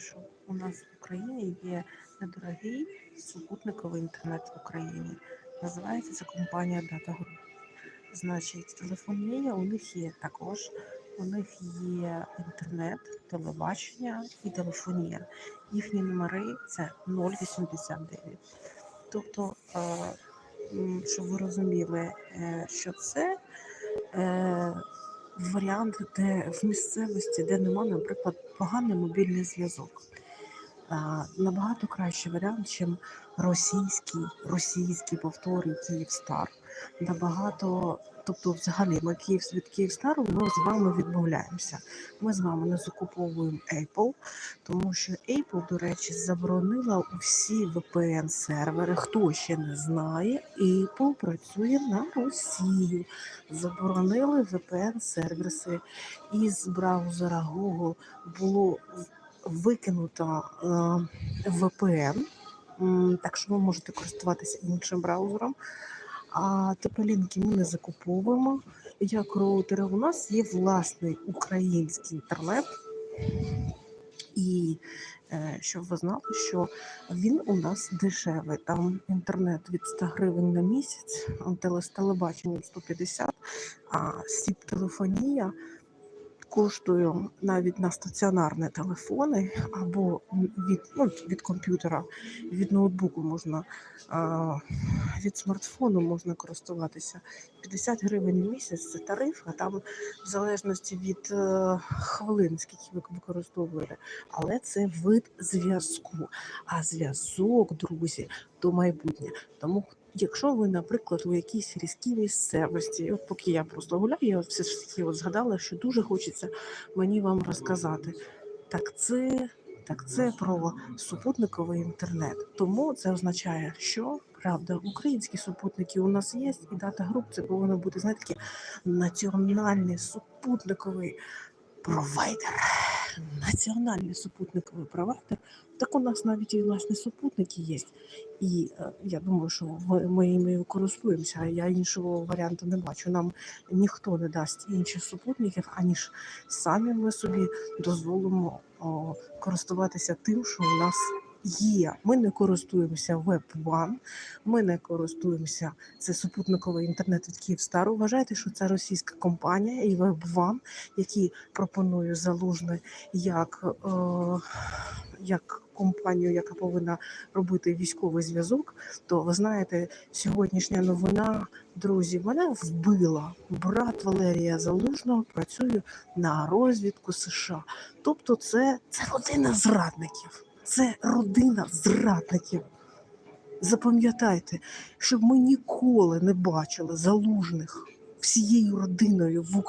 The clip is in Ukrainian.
що у нас в Україні є недорогий супутниковий інтернет в Україні. Називається ця компанія Data Group. Значить, телефонія у них є також. У них є інтернет, телебачення і телефонія. Їхні номери це 089. Тобто, е, щоб ви розуміли, е, що це е, варіант, де в місцевості, де немає, наприклад, поганий мобільний зв'язок. Набагато кращий варіант, ніж російський, російський повтори Київстар. Набагато, тобто, взагалі, ми Київ від Київстару ми з вами відмовляємося. Ми з вами не закуповуємо Apple, тому що Apple, до речі, заборонила усі VPN-сервери. Хто ще не знає, Apple працює на Росію. Заборонили VPN-сервіси із браузера Google було викинуто е, VPN, так що ви можете користуватися іншим браузером. А TP-лінки ми не закуповуємо. Як роутери у нас є власний український інтернет. І е, щоб ви знали, що він у нас дешевий. Там інтернет від 100 гривень на місяць, а теле- з телебаченням 150, а сіп-телефонія коштує навіть на стаціонарні телефони або від, ну, від комп'ютера, від ноутбуку можна, від смартфону можна користуватися. 50 гривень в місяць це тариф, а там в залежності від е, хвилин, скільки ви використовуєте. Але це вид зв'язку. А зв'язок, друзі, то майбутнє. Тому Якщо ви, наприклад, у якійсь різкій місцевості, от поки я просто гуляю, я все ж таки от згадала, що дуже хочеться мені вам розказати. Так це, так це про супутниковий інтернет. Тому це означає, що правда, українські супутники у нас є, і дата груп це повинно бути знаєте, такий національний супутниковий провайдер. Національний супутниковий провайдер. Так у нас навіть і власні супутники є. І е, я думаю, що ми, ними користуємося. Я іншого варіанту не бачу. Нам ніхто не дасть інших супутників, аніж самі ми собі дозволимо користуватися тим, що у нас є. Ми не користуємося Web One, ми не користуємося це супутниковий інтернет від Київстару. Вважайте, що це російська компанія і Web One, які пропонує залужне як. Е, як компанію, яка повинна робити військовий зв'язок, то ви знаєте, сьогоднішня новина, друзі, вона вбила. Брат Валерія Залужного працює на розвідку США. Тобто, це, це родина зрадників. Це родина зрадників. Запам'ятайте, щоб ми ніколи не бачили залужних всією родиною в Україні.